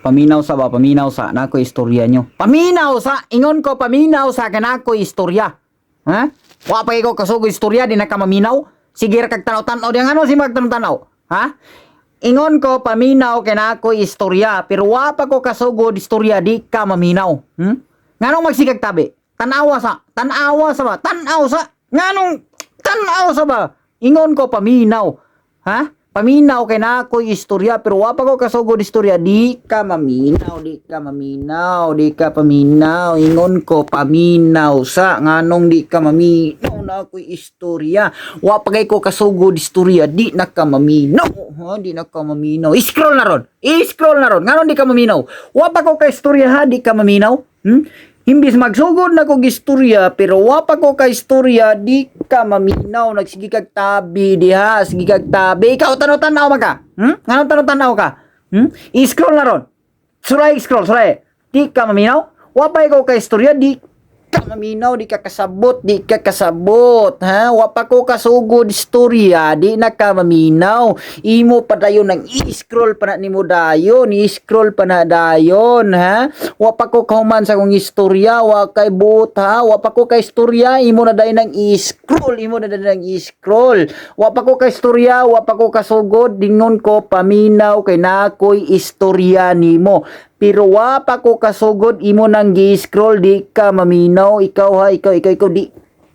Paminaw sa ba? Paminaw sa nako istorya nyo. Paminaw sa! Ingon ko paminaw sa kanako istorya. Ha? Wa pa ko kasugo istorya di na ka maminaw. Kag tanaw-tanaw di ano si magtanaw-tanaw. Ha? Ingon ko paminaw kanako istorya pero wa pa ko kasugod istorya di ka maminaw. Hmm? Nganong magsigag tabi? Tanawa sa, tanawa sa ba? Tanaw sa. Nganong tanaw sa ba? Ingon ko paminaw. Ha? Paminaw kay na ako istorya pero wa pa ko kasugod istorya. Di ka maminaw di ka maminaw di ka paminaw. Ingon ko paminaw sa nganong di ka maminaw na ako istorya. Wa pa ko kasugod istorya di na ka maminaw. Ha di na ka maminaw. Scroll na ron i-scroll na ron. Nganon di ka maminaw? Wa pa ko ka istorya ha di ka maminaw? Hmm? Himbis magsugod na kog istorya pero wa pa ko ka istorya di ka maminaw. Nagsige kag tabi diha sige kag tabi. Ikaw tanaw-tanaw man ka? Hmm? Ngano tanaw-tanaw ka? Hmm? I-scroll na ron. Sulay scroll sulay di ka maminaw. Wa pa ikaw ka istorya di ka di ka kasabot di ka kasabot ha? Wa pa ko kasugod istorya di na ka imo pa dayon nang i-scroll pa na nimo dayon i-scroll pa na dayon ha? Wa pa ko kauman sa kong istorya wa kay buot ha? Wa pa ko kay istorya imo na dayon nang i-scroll imo na dayon nang i-scroll. Wa pa ko kay istorya wa pa ko kasugod dingon ko paminaw kay nakoy istorya nimo pero wa pa ko kasugod imo nang gi-scroll di ka maminaw. Ikaw ha ikaw ikaw ikaw di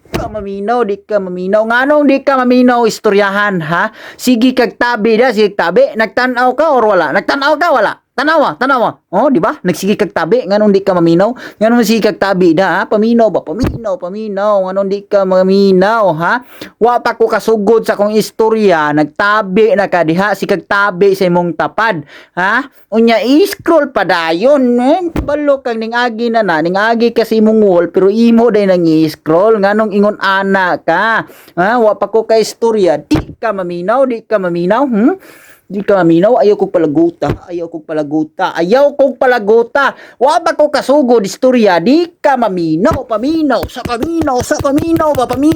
ka maminaw di ka maminaw. Nganong di ka maminaw istoryahan ha? Sige kag tabi da sige tabi. Nagtan-aw ka or wala? Nagtan-aw ka wala tanawa tanawa. Oh di ba? Nagsige kag tabi nganong di ka maminaw? Nganong sige kag tabi da ha? Paminaw ba? Paminaw paminaw. Nganong di ka maminaw ha? Wa pa ko kasugod sa kong istorya. Nagtabi na ka diha? Si kag tabi sa imong tapad ha? Unya i-scroll pa dayon eh? Balo kang ningagi na na. Ningagi kasi imong wall pero imo day nang i-scroll. Nganong ingon ana ka ha? Wa pa ko ka istorya. Di ka maminaw di ka maminaw hmm Di ka maminaw, ayaw kong palaguta, ayaw kong palaguta, ayaw kong palaguta. Wa ko kasugod istorya, di ka maminaw, paminaw, sa paminaw, sa paminaw, paminaw.